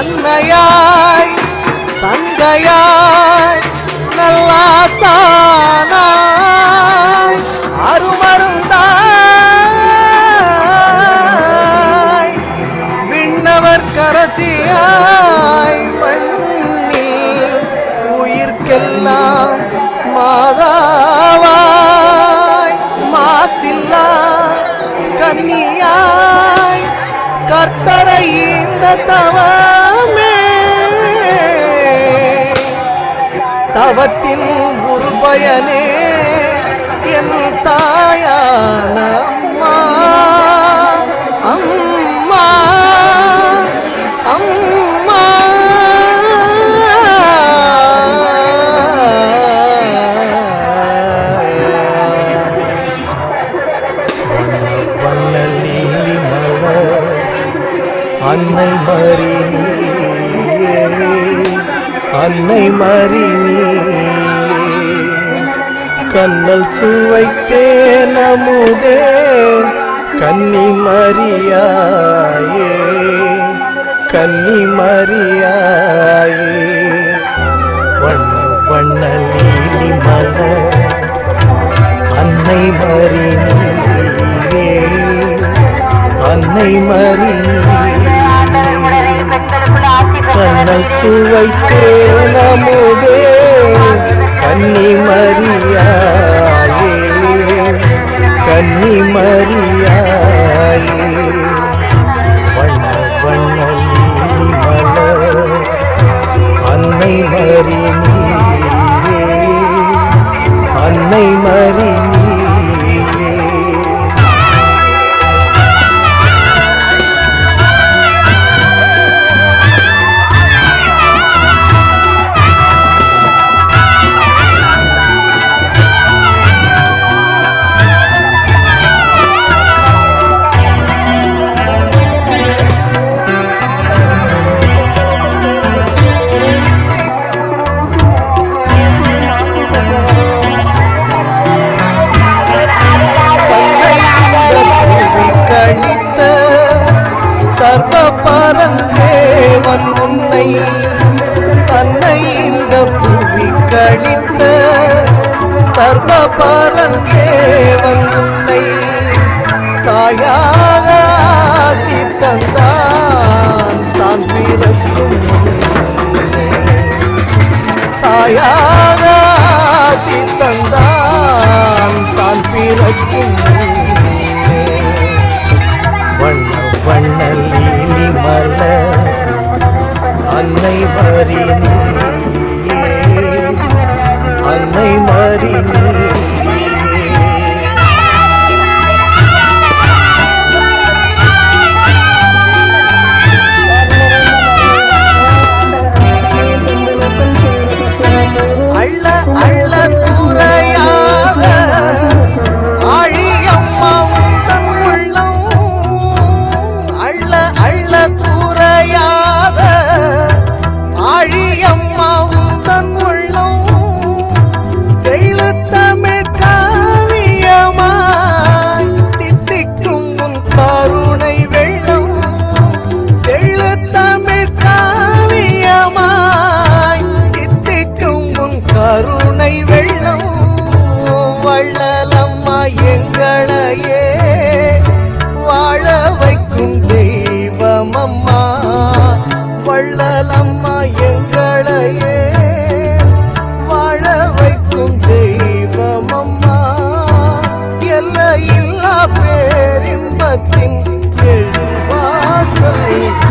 அன்னையாய் தங்கையாய் நல்லாசானாய் அருமருந்தாய் விண்ணவர் கரசியாய் மண்ணில் உயிர்க்கெல்லாம் மாதாவாய் மாசில்லா கன்னியாய் கர்த்தரை இந்த தவா தவத்தின் ஒரு பயனே என் தாயான அம்மா. அம்மா அம்மா. வண்ண நீலி மலர் அன்னை மறி அன்னை மறி கண்ணல் சுவைத்தே நமுதே கன்னி மரியாயே கன்னி மரியாயே. வண்ண வண்ண நீலி மலர் அன்னை மறி நீயே அன்னை மறி நீயே கண்ணல் சுவைத்தே நமுதே கன்னி மரியாயே கன்னி மரியாயே பரந்தேவன் உன்னை தன்னை இந்த புவி கழித்த சர்வபாலன் தேவன் உன்னை தாயாக ஆசி தந்தான் தான் பிறக்கும் முன்னே. தாயாக தமிழ் காவியமாய் தித்திக்கும் உன் கருணை வெள்ளம். வள்ளலம்மா எங்களையே வாழ வைக்கும் தெய்வமம்மா. வள்ளலம்மா எங்களையே வாழ வைக்கும் தெய்வமம்மா. எல்லையில்லா பேரின்பத்தின் எழுவாசல்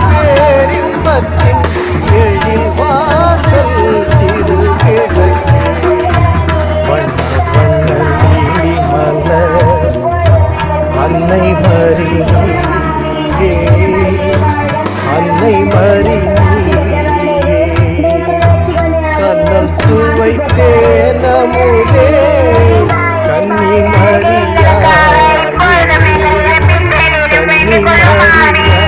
பேரின்பத்தின் எழில்வாசல் திருவிழை வண்ண அன்னை மறி அன்னை மறி நீயே சுவைத்தே நமுதே கன்னி மரியா கன்னி